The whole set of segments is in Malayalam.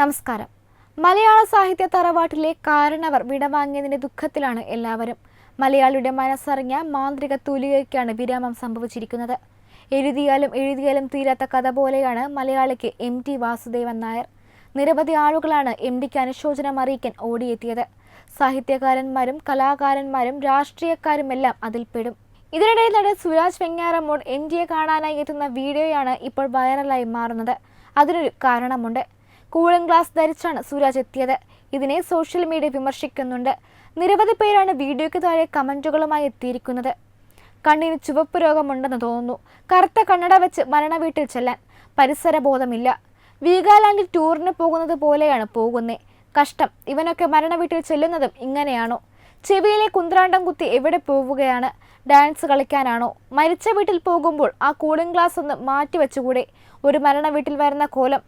നമസ്കാരം. മലയാള സാഹിത്യ തറവാട്ടിലെ കാരണവർ വിടവാങ്ങിയതിന്റെ ദുഃഖത്തിലാണ് എല്ലാവരും. മലയാളിയുടെ മനസ്സറിഞ്ഞ മാന്ത്രിക തൂലികയ്ക്കാണ് വിരാമം സംഭവിച്ചിരിക്കുന്നത്. എഴുതിയാലും എഴുതിയാലും തീരാത്ത കഥ പോലെയാണ് മലയാളിക്ക് എം ടി വാസുദേവൻ നായർ. നിരവധി ആളുകളാണ് എം ഡിക്ക് അനുശോചനം അറിയിക്കാൻ ഓടിയെത്തിയത്. സാഹിത്യകാരന്മാരും കലാകാരന്മാരും രാഷ്ട്രീയക്കാരുമെല്ലാം അതിൽപ്പെടും ഇതിനിടെ നടൻ സുരാജ് വെങ്ങാറമ്മോട് എം ഡിയെ കാണാനായി എത്തുന്ന വീഡിയോയാണ് ഇപ്പോൾ വൈറലായി മാറുന്നത്. അതിനൊരു കാരണമുണ്ട്. കൂളിംഗ് ഗ്ലാസ് ധരിച്ചാണ് സുരാജ് എത്തിയത്. ഇതിനെ സോഷ്യൽ മീഡിയ വിമർശിക്കുന്നുണ്ട്. നിരവധി പേരാണ് വീഡിയോയ്ക്ക് താഴെ കമന്റുകളുമായി എത്തിയിരിക്കുന്നത്. കണ്ണിന് ചുവപ്പ് രോഗമുണ്ടെന്ന് തോന്നുന്നു. കറുത്ത കണ്ണട വെച്ച് മരണ വീട്ടിൽ ചെല്ലാൻ പരിസരബോധമില്ല. വീഗാലാൻഡിൽ ടൂറിന് പോകുന്നത് പോലെയാണ് പോകുന്നേ. കഷ്ടം. ഇവനൊക്കെ മരണ വീട്ടിൽ ചെല്ലുന്നതും ഇങ്ങനെയാണോ? ചെവിയിലെ കുന്ത്രാണ്ടം കുത്തി എവിടെ പോവുകയാണ്? ഡാൻസ് കളിക്കാനാണോ? മരിച്ച വീട്ടിൽ പോകുമ്പോൾ ആ കൂളിംഗ് ഗ്ലാസ് ഒന്ന് മാറ്റി വെച്ചുകൂടെ ഒരു മരണ വീട്ടിൽ വരുന്ന കോലം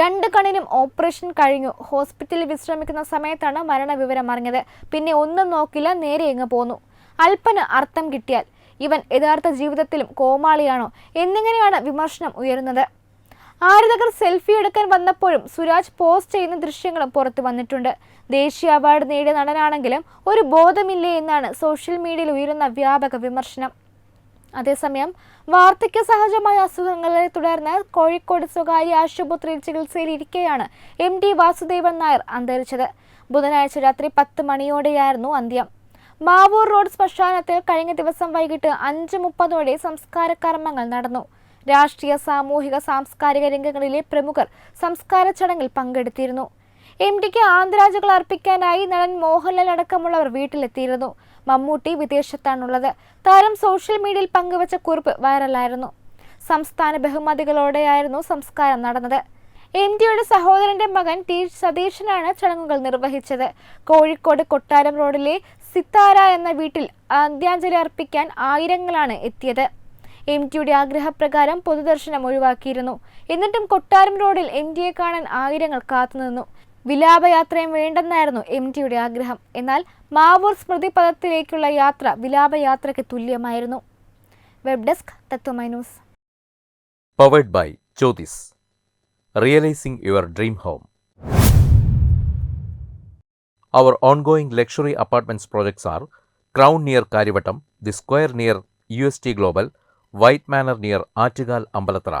രണ്ട് കണ്ണിനും ഓപ്പറേഷൻ കഴിഞ്ഞു. ഹോസ്പിറ്റലിൽ വിശ്രമിക്കുന്ന സമയത്താണ് മരണവിവരം അറിഞ്ഞത്. പിന്നെ ഒന്നും നോക്കില്ല നേരെ ഇങ്ങ് പോന്നു. അല്പന് അർത്ഥം കിട്ടിയാൽ ഇവൻ യഥാർത്ഥ ജീവിതത്തിലും കോമാളിയാണോ എന്നിങ്ങനെയാണ് വിമർശനം ഉയരുന്നത്. ആരാധകർ സെൽഫി എടുക്കാൻ വന്നപ്പോഴും സുരാജ് പോസ്റ്റ് ചെയ്യുന്ന ദൃശ്യങ്ങളും പുറത്തു വന്നിട്ടുണ്ട്. ദേശീയ അവാർഡ് നേടിയ നടനാണെങ്കിലും ഒരു ബോധമില്ലേ എന്നാണ് സോഷ്യൽ മീഡിയയിൽ ഉയരുന്ന വ്യാപക വിമർശനം. അതേസമയം വാർദ്ധക്യ സഹജമായ അസുഖങ്ങളെ തുടർന്ന് കോഴിക്കോട് സ്വകാര്യ ആശുപത്രിയിൽ ചികിത്സയിലിരിക്കെയാണ് എം ടി വാസുദേവൻ നായർ അന്തരിച്ചത്. ബുധനാഴ്ച രാത്രി പത്ത് മണിയോടെയായിരുന്നു അന്ത്യം. മാവൂർ റോഡ് ശ്മശാനത്തിൽ കഴിഞ്ഞ ദിവസം വൈകിട്ട് അഞ്ച് മുപ്പതോടെ സംസ്കാര കർമ്മങ്ങൾ നടന്നു. രാഷ്ട്രീയ സാമൂഹിക സാംസ്കാരിക രംഗങ്ങളിലെ പ്രമുഖർ സംസ്കാര ചടങ്ങിൽ പങ്കെടുത്തിരുന്നു. എം ഡിക്ക് ആന്തരാജുകൾ അർപ്പിക്കാനായി നടൻ മോഹൻലാൽ അടക്കമുള്ളവർ വീട്ടിലെത്തിയിരുന്നു. മമ്മൂട്ടി വിദേശത്താണുള്ളത്. താരം സോഷ്യൽ മീഡിയയിൽ പങ്കുവച്ച കുറിപ്പ് വൈറലായിരുന്നു. സംസ്ഥാന ബഹുമതികളോടെയായിരുന്നു സംസ്കാരം നടന്നത്. എം ഡിയുടെ സഹോദരന്റെ മകൻ ടി സതീശനാണ് ചടങ്ങുകൾ നിർവഹിച്ചത്. കോഴിക്കോട് കൊട്ടാരം റോഡിലെ സിത്താര എന്ന വീട്ടിൽ അന്ത്യാഞ്ജലി അർപ്പിക്കാൻ ആയിരങ്ങളാണ് എത്തിയത്. എം ടിയുടെ ആഗ്രഹപ്രകാരം പൊതുദർശനം ഒഴിവാക്കിയിരുന്നു. എന്നിട്ടും കൊട്ടാരം റോഡിൽ എം ടിയെ കാണാൻ ആയിരങ്ങൾ കാത്തുനിന്നു. വിലാപയാത്രയും വേണ്ടെന്നായിരുന്നു എം ടിയുടെ ആഗ്രഹം എന്നാൽ മാവൂർ സ്മൃതി പദത്തിലേക്കുള്ള യാത്ര വിലാപയാത്രയ്ക്ക് തുല്യമായിരുന്നു web desk Tatwamayi news powered by Jyothis realising your dream home Our ongoing luxury apartments projects are Crown near Karivattam, The Square near UST Global, White Manor near Attigal Ambalatra,